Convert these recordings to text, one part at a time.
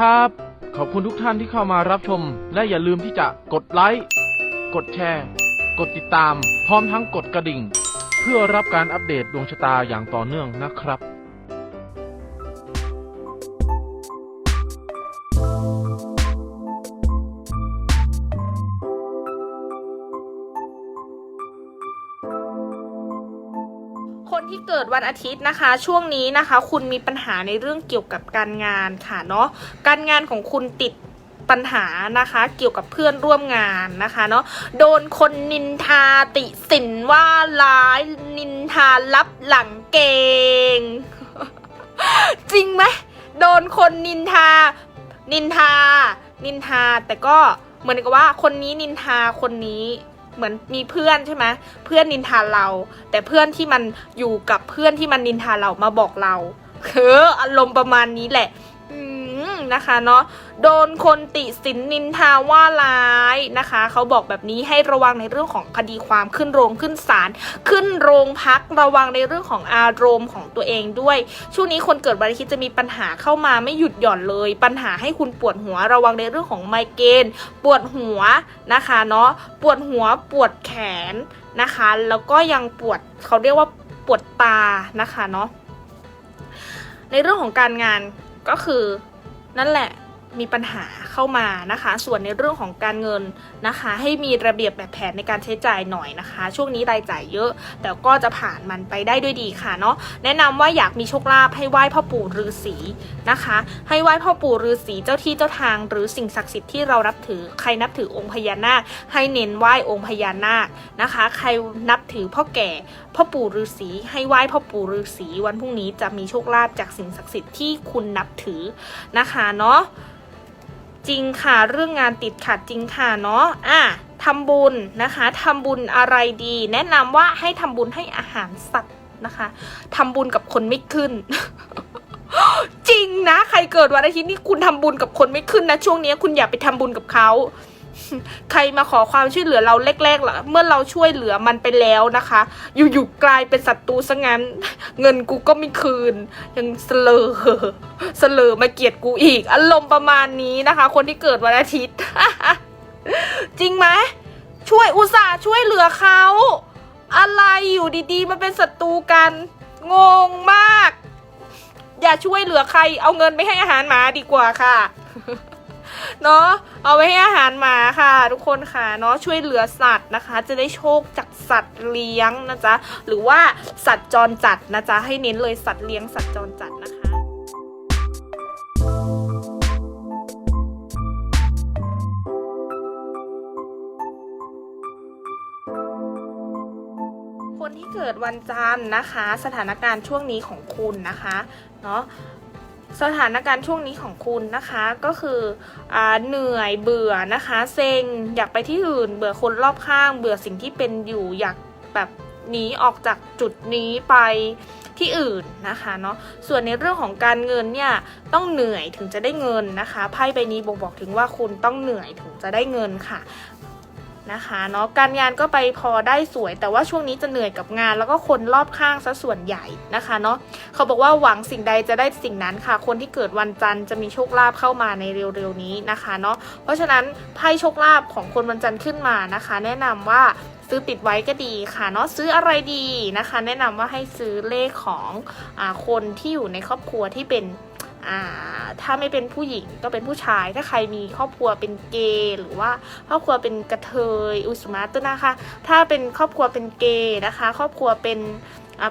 ครับ ขอบคุณทุกท่านที่เข้ามารับชม และอย่าลืมที่จะกดไลค์กดแชร์ กดติดตาม พร้อมทั้งกดกระดิ่ง เพื่อรับการอัปเดตดวงชะตาอย่างต่อเนื่องนะครับ เกิดวันอาทิตย์นะคะ ช่วงนี้นะคะ คุณมีปัญหาในเรื่องเกี่ยวกับการงานค่ะเนาะการงานของคุณติดปัญหานะคะเกี่ยวกับเพื่อนร่วมงานนะคะเนาะโดนคนนินทาติสินว่าร้ายนินทารับหลังเกง จริงไหมโดนคนนินทา นินทา นินทาแต่ก็เหมือนกับว่าคนนี้นินทาคนนี้ เหมือนมีเพื่อนใช่ไหมเพื่อนนินทาเรา แต่เพื่อนที่มันอยู่กับเพื่อนที่มันนินทาเรามาบอกเราคืออารมณ์ประมาณนี้แหละ อืม นะคะเนาะโดนคนติสินนินทาว่าร้ายนะคะ เขาบอกแบบนี้ให้ระวังในเรื่องของคดีความขึ้นโรงขึ้นศาลขึ้นโรงพักระวังในเรื่องของอารมณ์ของตัวเองด้วย ช่วงนี้คนเกิดวันอาทิตย์จะมีปัญหาเข้ามาไม่หยุดหย่อนเลย ปัญหาให้คุณปวดหัวระวังในเรื่องของไมเกรนปวดหัวนะคะเนาะปวดหัวปวดแขนนะคะ แล้วก็ยังปวดเขาเรียกว่าปวดตานะคะเนาะในเรื่องของการงานก็คือ นั่นแหละมีปัญหา เข้ามานะคะ ส่วนในเรื่องของการเงินนะคะ ให้มีระเบียบแบบแผนในการใช้จ่ายหน่อยนะคะ ช่วงนี้รายจ่ายเยอะ แต่ก็จะผ่านมันไปได้ด้วยดีค่ะเนาะแนะนำว่าอยากมีโชคลาภให้ไหว้พ่อปู่ฤาษีนะคะ ให้ไหว้พ่อปู่ฤาษีเจ้าที่เจ้าทาง หรือสิ่งศักดิ์สิทธิ์ที่เรานับถือใครนับถือองค์พญานาค ให้เน้นไหว้องค์พญานาคนะคะ ใครนับถือพ่อแก่พ่อปู่ฤาษีให้ไหว้พ่อปู่ฤาษีวันพรุ่งนี้จะมีโชคลาภจากสิ่งศักดิ์สิทธิ์ที่คุณนับถือนะคะเนาะ จริงค่ะ เรื่องงานติดขัดจริงค่ะเนาะอะทำบุญนะคะทำบุญอะไรดี แนะนำว่าให้ทำบุญให้อาหารสัตว์นะคะทำบุญกับคนไม่ขึ้น จริงนะ ใครเกิดวันอาทิตย์นี่คุณทำบุญกับคนไม่ขึ้นนะ ช่วงนี้คุณอย่าไปทำบุญกับเขา ใครมาขอความช่วยเหลือเราแรกๆล่ะ เมื่อเราช่วยเหลือมันไปแล้วนะคะ อยู่ๆกลายเป็นศัตรูซะงั้น เงินกูก็ไม่คืน ยังเสลอเสลอมาเกลียดกูอีก อารมณ์ประมาณนี้นะคะ คนที่เกิดวันอาทิตย์ จริงไหมช่วยอุตส่าห์ช่วยเหลือเขาอะไรอยู่ดีๆมาเป็นศัตรูกัน งงมาก อย่าช่วยเหลือใคร เอาเงินไปให้อาหารหมาดีกว่าค่ะ เนาะเอาไว้ให้อาหารหมาค่ะ ทุกคนค่ะเนาะช่วยเหลือสัตว์นะคะ จะได้โชคจากสัตว์เลี้ยงนะจ๊ะหรือว่าสัตว์จรจัดนะจ๊ะให้เน้นเลยสัตว์เลี้ยงสัตว์จรจัดนะคะคนที่เกิดวันจันทร์นะคะ สถานการณ์ช่วงนี้ของคุณนะคะเนาะ สถานการณ์ช่วงนี้ของคุณนะคะก็คืออเหนื่อยเบื่อนะคะเซ็งอยากไปที่อื่น เบื่อคนรอบข้าง เบื่อสิ่งที่เป็นอยู่อยากแบบหนีออกจากจุดนี้ไปที่อื่นนะคะเนาะส่วนในเรื่องของการเงินเนี่ยต้องเหนื่อยถึงจะได้เงินนะคะไพ่ใบนี้บ่งบอกถึงว่าคุณต้องเหนื่อยถึงจะได้เงินค่ะ นะคะเนาะการงานก็ไปพอได้สวย แต่ว่าช่วงนี้จะเหนื่อยกับงาน แล้วก็คนรอบข้างซะส่วนใหญ่นะคะเนาะเขาบอกว่าหวังสิ่งใดจะได้สิ่งนั้นค่ะ คนที่เกิดวันจันทร์จะมีโชคลาภเข้ามาในเร็วๆนี้นะคะเนาะเพราะฉะนั้นไพ่โชคลาภของคนวันจันทร์ขึ้นมานะคะ แนะนำว่าซื้อติดไว้ก็ดีค่ะเนาะซื้ออะไรดีนะคะ แนะนำว่าให้ซื้อเลขของอคนที่อยู่ในครอบครัวที่เป็น ถ้าไม่เป็นผู้หญิงก็เป็นผู้ชาย ถ้าใครมีครอบครัวเป็นเกย์หรือว่าครอบครัวเป็นกระเทยอุสมาตัวนะคะ ถ้าเป็นครอบครัวเป็นเกย์นะคะ ครอบครัวเป็น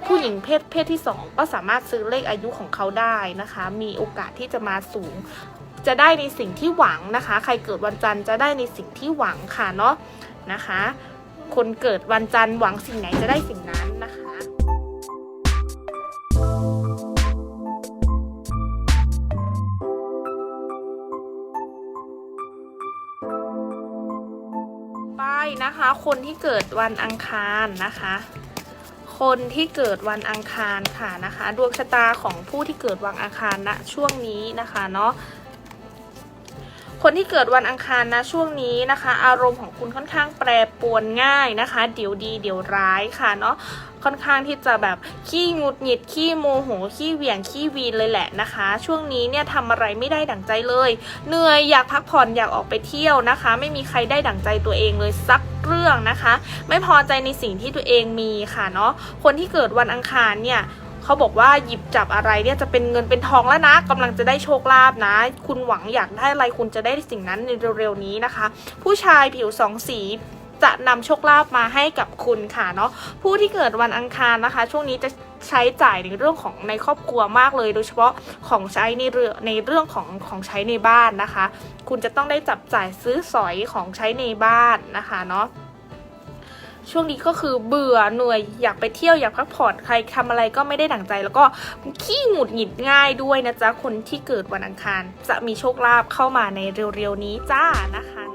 ผู้หญิงเพศเพศที่สองก็สามารถซื้อเลขอายุของเขาได้นะคะ มีโอกาสที่จะมาสูง จะได้ในสิ่งที่หวังนะคะ ใครเกิดวันจันทร์จะได้ในสิ่งที่หวังค่ะเนาะนะคะ คนเกิดวันจันทร์หวังสิ่งไหนจะได้สิ่งนั้น คะคนที่เกิดวันอังคารนะคะ คนที่เกิดวันอังคารค่ะนะคะ ดวงชะตาของผู้ที่เกิดวันอังคารณช่วงนี้นะคะเนาะ คนที่เกิดวันอังคารนะช่วงนี้นะคะ อารมณ์ของคุณค่อนข้างแปรปรวนง่ายนะคะ เดี๋ยวดีเดี๋ยวร้ายค่ะเนาะค่อนข้างที่จะแบบขี้งุดหงิดขี้โมโหขี้เหวี่ยงขี้วีนเลยแหละนะคะ ช่วงนี้เนี่ยทำอะไรไม่ได้ดั่งใจเลย เหนื่อยอยากพักผ่อนอยากออกไปเที่ยวนะคะ ไม่มีใครได้ดั่งใจตัวเองเลยสักเรื่องนะคะ ไม่พอใจในสิ่งที่ตัวเองมีค่ะเนาะคนที่เกิดวันอังคารเนี่ย เขาบอกว่าหยิบจับอะไรเนี่ยจะเป็นเงินเป็นทองแล้วนะกำลังจะได้โชคลาภนะ คุณหวังอยากได้อะไรคุณจะได้สิ่งนั้นในเร็วๆนี้นะคะ ผู้ชายผิวสองสีจะนำโชคลาภมาให้กับคุณค่ะเนาะผู้ที่เกิดวันอังคารนะคะ ช่วงนี้จะใช้จ่ายในเรื่องของในครอบครัวมากเลย โดยเฉพาะของใช้ในเรื่องในเรื่องของของใช้ในบ้านนะคะ คุณจะต้องได้จับจ่ายซื้อสอยของใช้ในบ้านนะคะเนาะ ช่วงนี้ก็คือเบื่อเหนื่อยอยากไปเที่ยวอยากพักผ่อนใครทำอะไรก็ไม่ได้ดั่งใจ แล้วก็ขี้หงุดหงิดง่ายด้วยนะจ๊ะคนที่เกิดวันอังคาร จะมีโชคลาภเข้ามาในเร็วๆนี้จ้านะคะ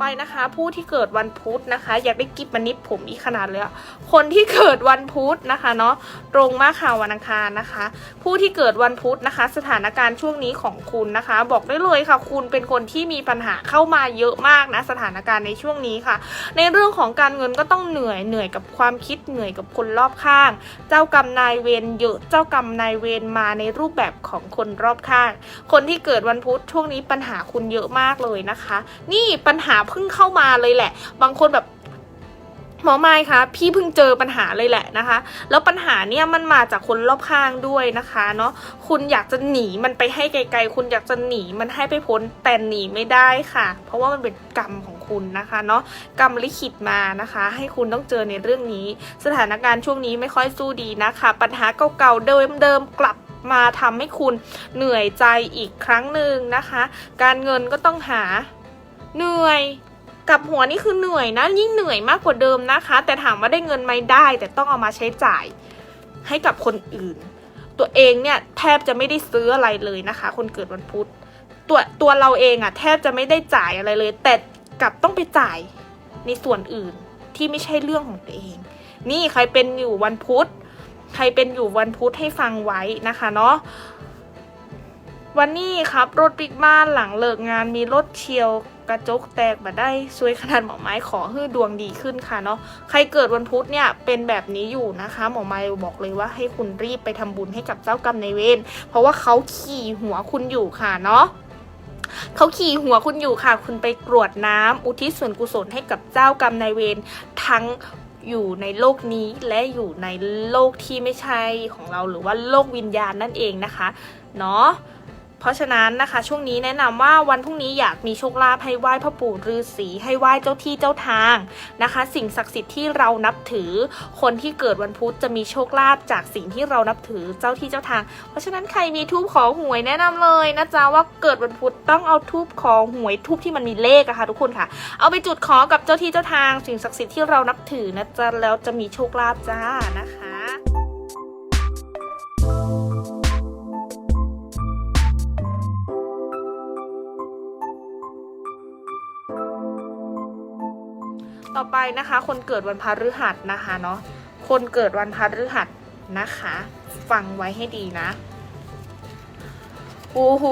ไปนะคะ ผู้ที่เกิดวันพุธนะคะ อยากได้กิฟมันนิดผมอีกขนาดเลยคนที่เกิดวันพุธนะคะเนาะตรงมากค่ะวันอังคารนะคะ ผู้ที่เกิดวันพุธนะคะ สถานการณ์ช่วงนี้ของคุณนะคะ บอกได้เลยค่ะ คุณเป็นคนที่มีปัญหาเข้ามาเยอะมากนะสถานการณ์ในช่วงนี้ค่ะ ในเรื่องของการเงินก็ต้องเหนื่อยเหนื่อยกับความคิดเหนื่อยกับคนรอบข้าง เจ้ากรรมนายเวรเยอะเจ้ากรรมนายเวรมาในรูปแบบของคนรอบข้าง คนที่เกิดวันพุธช่วงนี้ปัญหาคุณเยอะมากเลยนะคะ นี่ปัญหาเพิ่งเข้ามาเลยแหละ บางคนแบบหมอไม้คะพี่เพิ่งเจอปัญหาเลยแหละนะคะ แล้วปัญหาเนี่ยมันมาจากคนรอบข้างด้วยนะคะเนาะคุณอยากจะหนีมันไปให้ไกล ๆ คุณอยากจะหนีมันให้ไปพ้นแต่หนีไม่ได้ค่ะ เพราะว่ามันเป็นกรรมของคุณนะคะเนาะกรรมลิขิตมานะคะ ให้คุณต้องเจอในเรื่องนี้ สถานการณ์ช่วงนี้ไม่ค่อยสู้ดีนะคะ ปัญหาเก่าๆเดิมๆกลับมาทำให้คุณเหนื่อยใจอีกครั้งหนึ่งนะคะ การเงินก็ต้องหา เหนื่อย กับหัวนี่คือเหนื่อยนะ ยิ่งเหนื่อยมากกว่าเดิมนะคะ แต่ถามว่าได้เงินไหมได้ แต่ต้องเอามาใช้จ่ายให้กับคนอื่น ตัวเองเนี่ยแทบจะไม่ได้ซื้ออะไรเลยนะคะ คนเกิดวันพุธตัวตัวเราเองอะแทบจะไม่ได้จ่ายอะไรเลย แต่กลับต้องไปจ่ายในส่วนอื่นที่ไม่ใช่เรื่องของตัวเอง นี่ใครเป็นอยู่วันพุธใครเป็นอยู่วันพุธให้ฟังไว้นะคะเนาะ วันนี้ครับรถบิ๊กบ้านหลังเลิกงานมีรถเชียวกระจกแตกมาได้ช่วยขนาดหมอไม้ขอให้ดวงดีขึ้นค่ะเนาะใครเกิดวันพุธเนี่ยเป็นแบบนี้อยู่นะคะ หมอไม้บอกเลยว่าให้คุณรีบไปทำบุญให้กับเจ้ากรรมนายเวรเพราะว่าเขาขี่หัวคุณอยู่ค่ะเนาะเขาขี่หัวคุณอยู่ค่ะ คุณไปกรวดน้ำอุทิศส่วนกุศลให้กับเจ้ากรรมนายเวรทั้งอยู่ในโลกนี้และอยู่ในโลกที่ไม่ใช่ของเราหรือว่าโลกวิญญาณนั่นเองนะคะ เนาะ เพราะฉะนั้นนะคะ ช่วงนี้แนะนำว่าวันพรุ่งนี้อยากมีโชคลาภให้ไหว้พ่อปู่ฤาษีให้ไหว้เจ้าที่เจ้าทางนะคะ สิ่งศักดิ์สิทธิ์ที่เรานับถือ คนที่เกิดวันพุธจะมีโชคลาภจากสิ่งที่เรานับถือเจ้าที่เจ้าทาง เพราะฉะนั้นใครมีทูบขอหวยแนะนำเลยนะจ๊ะว่าเกิดวันพุธต้องเอาทูบขอหวยทูบที่มันมีเลขอะค่ะทุกคนค่ะ เอาไปจุดขอกับเจ้าที่เจ้าทาง สิ่งศักดิ์สิทธิ์ที่เรานับถือนะจ๊ะแล้วจะมีโชคลาภจ้านะคะ ต่อไปนะคะ คนเกิดวันพฤหัสนะคะเนาะคนเกิดวันพฤหัสนะคะ ฟังไว้ให้ดีนะโอ้โห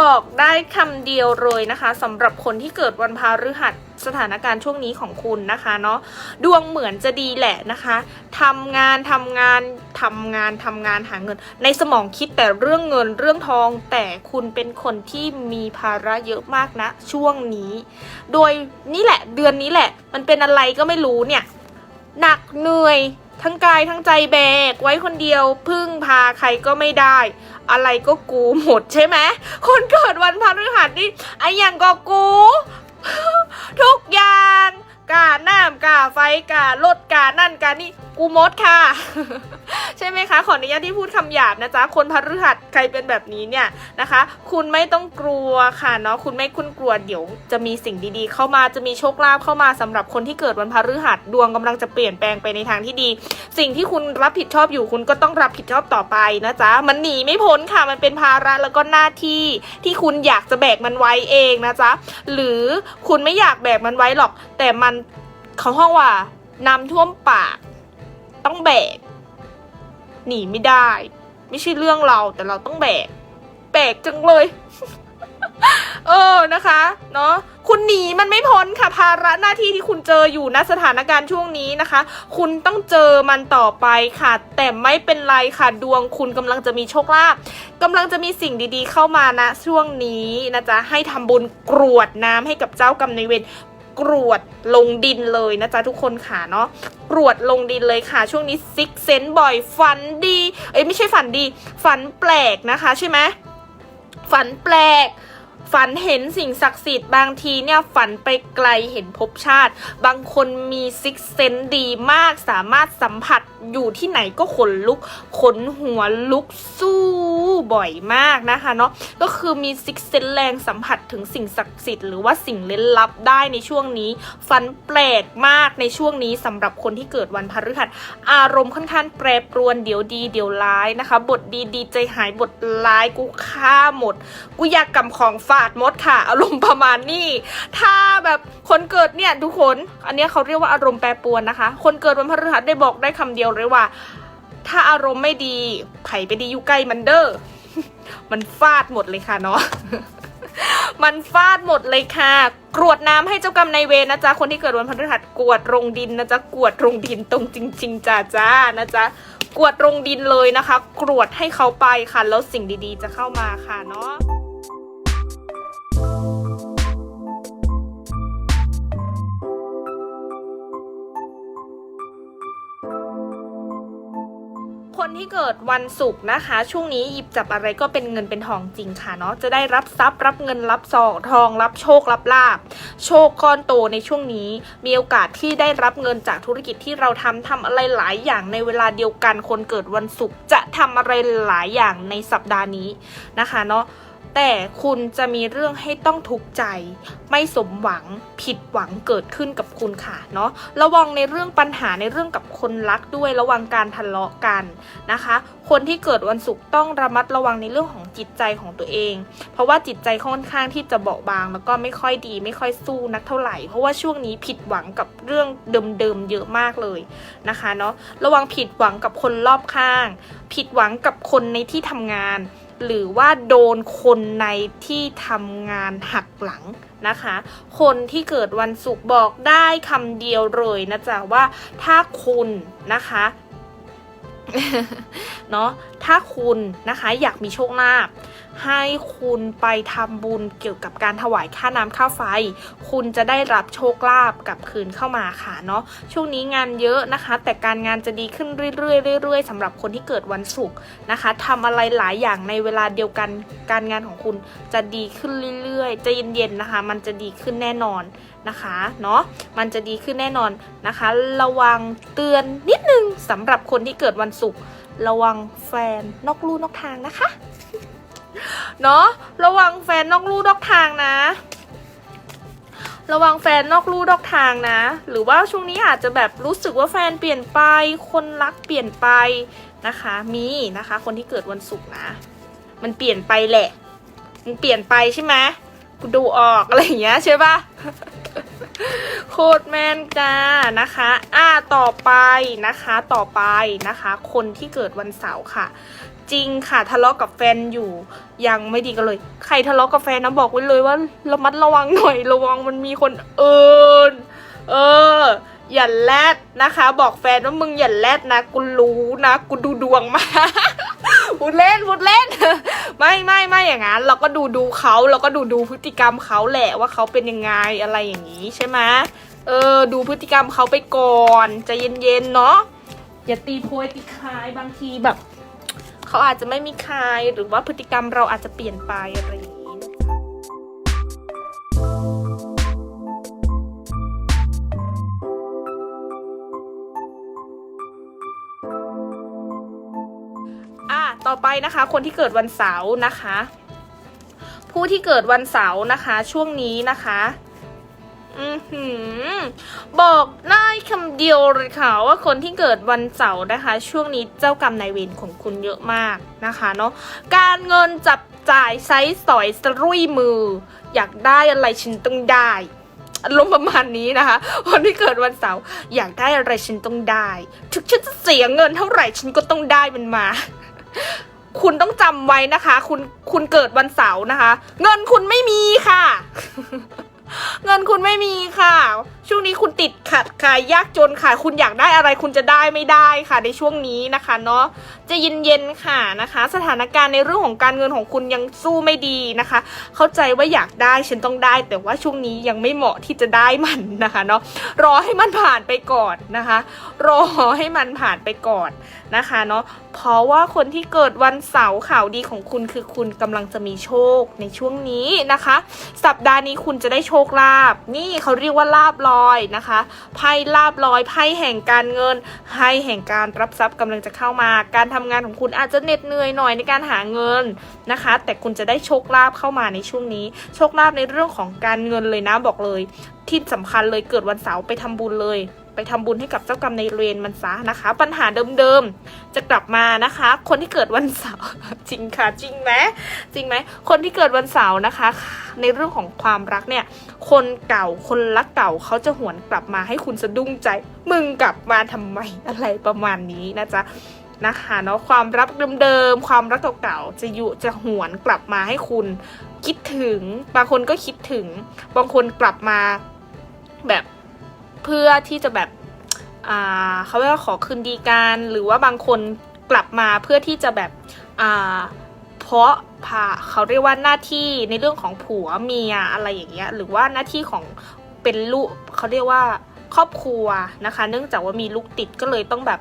บอกได้คำเดียวเลยนะคะสำหรับคนที่เกิดวันพฤหัส สถานการณ์ช่วงนี้ของคุณนะคะเนาะดวงเหมือนจะดีแหละนะคะทำงานทำงานทำงานทำงานหาเงิน ในสมองคิดแต่เรื่องเงินเรื่องทอง แต่คุณเป็นคนที่มีภาระเยอะมากนะช่วงนี้ โดยนี่แหละเดือนนี้แหละ มันเป็นอะไรก็ไม่รู้เนี่ยหนักเหนื่อยทั้งกายทั้งใจแบก ไว้คนเดียวพึ่งพาใครก็ไม่ได้ อะไรก็กูหมดใช่ไหมคนเกิดวันพฤหัสนี่ไออย่างก็กู ทุกอย่าง กาน้ำกาไฟการถกานั่นกานี่กูมดค่ะ ใช่ไหมคะ ขออนุญาตที่พูดคำหยาบนะจ๊ะ คนพฤหัสใครเป็นแบบนี้เนี่ยนะคะ คุณไม่ต้องกลัวค่ะเนาะคุณไม่คุณกลัวเดี๋ยว จะมีสิ่งดีๆ เข้ามาจะมีโชคลาภเข้ามาสำหรับคนที่เกิดวันพฤหัสดวงกำลังจะเปลี่ยนแปลงไปในทางที่ดี สิ่งที่คุณรับผิดชอบอยู่คุณก็ต้องรับผิดชอบต่อไปนะจ๊ะมันหนีไม่พ้นค่ะมันเป็นภาระแล้วก็หน้าที่ที่คุณอยากจะแบกมันไว้เองนะจ๊ะหรือคุณไม่อยากแบกมันไว้หรอก แต่มัน เขาห้องว่าน้ำท่วมปาก ต้องแบก หนีไม่ได้ ไม่ใช่เรื่องเราแต่เราต้องแบก แบกจังเลย เออนะคะ เนาะคุณหนีมันไม่พ้นค่ะภาระหน้าที่ที่คุณเจออยู่ณสถานการณ์ช่วงนี้นะคะ คุณต้องเจอมันต่อไปค่ะ แต่ไม่เป็นไรค่ะดวงคุณกำลังจะมีโชคลาภกำลังจะมีสิ่งดีๆ เข้ามานะช่วงนี้นะจ๊ะให้ทำบุญกรวดน้ำให้กับเจ้ากรรมนายเวร กรวดลงดินเลยนะจ๊ะทุกคนค่ะเนาะกรวดลงดินเลยค่ะ ช่วงนี้ซิกเซนบ่อยฝันดี เอ้ยไม่ใช่ฝันดี ฝันแปลกนะคะใช่ไหมฝันแปลกฝันเห็นสิ่งศักดิ์สิทธิ์บางทีเนี่ยฝันไปไกลเห็นภพชาติ บางคนมีซิกเซนดีมากสามารถสัมผัสอยู่ที่ไหนก็ขนลุก ขนหัวลุกสู้บ่อยมากนะคะเนาะก็คือมีซิกเซนแรงสัมผัสถึงสิ่งศักดิ์สิทธิ์หรือว่าสิ่งเร้นลับได้ในช่วงนี้ฝันแปลกมากในช่วงนี้สำหรับคนที่เกิดวันพฤหัส อารมณ์ค่อนข้างแปรปรวนเดี๋ยวดีเดี๋ยวร้ายนะคะ บทดีดีใจหายบทร้ายกูฆ่าหมด กูอยากกำของฝาดมดค่ะ อารมณ์ประมาณนี้ถ้าแบบคนเกิดเนี่ยทุกคน อันนี้เขาเรียกว่าอารมณ์แปรปรวนนะคะ คนเกิดวันพฤหัสได้บอกได้คำเดียวเลยว่า ถ้าอารมณ์ไม่ดีไผ่ไปดีอยู่ใกล้มันเด้อมันฟาดหมดเลยค่ะเนาะมันฟาดหมดเลยค่ะ กรวดน้ำให้เจ้ากรรมนายเวรนะจ๊ะ คนที่เกิดวันพฤหัสกวดลงดินนะจ๊ะ กวดลงดินตรงจริง ๆจ้าจ้านะจ๊ะ กวดลงดินเลยนะคะ กรวดให้เขาไปค่ะ แล้วสิ่งดีๆ จะเข้ามาค่ะเนาะ ที่เกิดวันศุกร์นะคะ ช่วงนี้หยิบจับอะไรก็เป็นเงินเป็นทองจริงค่ะเนาะจะได้รับทรัพย์รับเงินรับซองทอง รับโชครับลาบ โชคก้อนโตในช่วงนี้ มีโอกาสที่ได้รับเงินจากธุรกิจที่เราทำทำอะไรหลายอย่างในเวลาเดียวกันคนเกิดวันศุกร์จะทำอะไรหลายอย่างในสัปดาห์นี้นะคะเนาะ แต่คุณจะมีเรื่องให้ต้องทุกข์ใจ ไม่สมหวังผิดหวังเกิดขึ้นกับคุณค่ะเนาะระวังในเรื่องปัญหาในเรื่องกับคนรักด้วยระวังการทะเลาะกันนะคะ คนที่เกิดวันศุกร์ต้องระมัดระวังในเรื่องของจิตใจของตัวเอง เพราะว่าจิตใจค่อนข้างที่จะเบาบาง แล้วก็ไม่ค่อยดี ไม่ค่อยสู้นักเท่าไหร่ เพราะว่าช่วงนี้ผิดหวังกับเรื่องเดิมๆเยอะมากเลยนะคะเนาะระวังผิดหวังกับคนรอบข้าง ผิดหวังกับคนในที่ทำงาน หรือว่าโดนคนในที่ทำงานหักหลังนะคะ คนที่เกิดวันศุกร์บอกได้คำเดียวเลยนะจ๊ะว่าถ้าคุณนะคะเนาะถ้าคุณนะคะอยากมีโชคลาภ ให้คุณไปทำบุญเกี่ยวกับการถวายค่าน้ำค่าไฟ คุณจะได้รับโชคลาภกลับคืนเข้ามาค่ะเนาะช่วงนี้งานเยอะนะคะ แต่การงานจะดีขึ้นเรื่อยๆเรื่อยๆสำหรับคนที่เกิดวันศุกร์นะคะทำอะไรหลายอย่างในเวลาเดียวกันการงานของคุณจะดีขึ้นเรื่อยๆจะเย็นๆนะคะ มันจะดีขึ้นแน่นอนนะคะเนาะมันจะดีขึ้นแน่นอนนะคะ ระวังเตือนนิดนึงสำหรับคนที่เกิดวันศุกร์ระวังแฟนนอกลู่นอกทางนะคะ เนาะระวังแฟนนอกลู่นอกทางนะ ระวังแฟนนอกลู่นอกทางนะ หรือว่าช่วงนี้อาจจะแบบรู้สึกว่าแฟนเปลี่ยนไป คนรักเปลี่ยนไปนะคะ มีนะคะ คนที่เกิดวันศุกร์นะ มันเปลี่ยนไปแหละมันเปลี่ยนไปใช่ไหมกูดูออกอะไรอย่างเงี้ยใช่ปะโคตรแมนจ้านะคะ อ่าต่อไปนะคะ ต่อไปนะคะ คนที่เกิดวันเสาร์ค่ะ จริงค่ะทะเลาะกับแฟนอยู่ยังไม่ดีกันเลย ใครทะเลาะกับแฟนนะบอกไว้เลยว่าระมัดระวังหน่อยระวังมันมีคนเอินเอออย่าแลดนะคะ บอกแฟนว่ามึงอย่าแลดนะกูรู้นะกูดูดวงมาพูดเล่นพูดเล่น ไม่ไม่ไม่อย่างนั้น เราก็ดูดูเขาเราก็ดูดูพฤติกรรมเขาแหละว่าเขาเป็นยังไงอะไรอย่างนี้ใช่ไหมเออดูพฤติกรรมเขาไปก่อนใจะเย็นๆเนาะอย่าตีโพยตีคายบางทีแบบ เขาอาจจะไม่มีใคายหรือว่าพฤติกรรมเราอาจจะเปลี่ยนไปอะไรอย่างนี้นะคะอะต่อไปนะคะ คนที่เกิดวันเสาร์นะคะ ผู้ที่เกิดวันเสาร์นะคะ ช่วงนี้นะคะ อือหือบอกได้คำเดียวเลยค่ะว่าคนที่เกิดวันเสาร์นะคะ ช่วงนี้เจ้ากรรมนายเวรของคุณเยอะมากนะคะเนาะการเงินจับจ่ายใช้สอยสรุ่ยมือ อยากได้อะไรฉันต้องได้อารมณ์ประมาณนี้นะคะคนที่เกิดวันเสาร์อยากได้อะไรฉันต้องได้ถึงฉันจะเสียเงินเท่าไหร่ฉันก็ต้องได้มันมา คุณต้องจำไว้นะคะ คุณคุณเกิดวันเสาร์นะคะ เงินคุณไม่มีค่ะ คุณไม่มีค่ะ ช่วงนี้คุณติดขัดค่ะยากจนค่ะ คุณอยากได้อะไรคุณจะได้ไม่ได้ค่ะ ในช่วงนี้นะคะเนาะจะเย็นๆค่ะนะคะ สถานการณ์ในเรื่องของการเงินของคุณยังสู้ไม่ดีนะคะ เข้าใจว่าอยากได้ฉันต้องได้ แต่ว่าช่วงนี้ยังไม่เหมาะที่จะได้มันนะคะเนาะรอให้มันผ่านไปก่อนนะคะ รอให้มันผ่านไปก่อนนะคะเนาะเพราะว่าคนที่เกิดวันเสาร์ข่าวดีของคุณคือคุณกำลังจะมีโชคในช่วงนี้นะคะ สัปดาห์นี้คุณจะได้โชคลาภนี่เขาเรียกว่าลาบลอยนะคะไพ่ลาบลอยไพ่แห่งการเงินไพ่แห่งการรับทรัพย์กำลังจะเข้ามา การทำงานของคุณอาจจะเหน็ดเหนื่อยหน่อยในการหาเงินนะคะ แต่คุณจะได้โชคลาภเข้ามาในช่วงนี้ โชคลาภในเรื่องของการเงินเลยนะบอกเลย ที่สำคัญเลยเกิดวันเสาร์ไปทำบุญเลย ไปทำบุญให้กับเจ้ากรรมในเวรมันซะนะคะ ปัญหาเดิมๆจะกลับมานะคะ คนที่เกิดวันเสาร์จริงค่ะจริงไหมจริงไหมคนที่เกิดวันเสาร์นะคะ ในเรื่องของความรักเนี่ย คนเก่าคนรักเก่าเขาจะหวนกลับมาให้คุณสะดุ้งใจ มึงกลับมาทำไมอะไรประมาณนี้นะจ๊ะนะคะเนาะความรักเดิมๆความรักเก่าๆจะอยู่จะหวนกลับมาให้คุณคิดถึง บางคนก็คิดถึง บางคนกลับมาแบบ เพื่อที่จะแบบเขาเรียกว่าขอคืนดีกันหรือว่าบางคนกลับมาเพื่อที่จะแบบเพราะพาเขาเรียกว่าหน้าที่ในเรื่องของผัวเมียอะไรอย่างเงี้ยหรือว่าหน้าที่ของเป็นลูกเขาเรียกว่าครอบครัวนะคะ เนื่องจากว่ามีลูกติดก็เลยต้องแบบ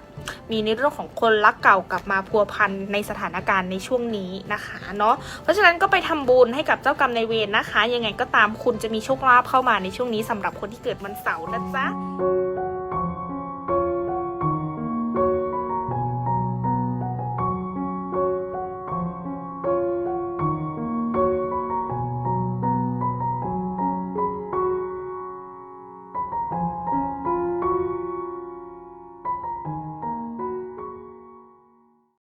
มีในเรื่องของคนรักเก่ากลับมาพัวพันในสถานการณ์ในช่วงนี้นะคะเนาะเพราะฉะนั้นก็ไปทำบุญให้กับเจ้ากรรมนายเวรนะคะ ยังไงก็ตามคุณจะมีโชคลาภเข้ามาในช่วงนี้สำหรับคนที่เกิดวันเสาร์นะจ๊ะ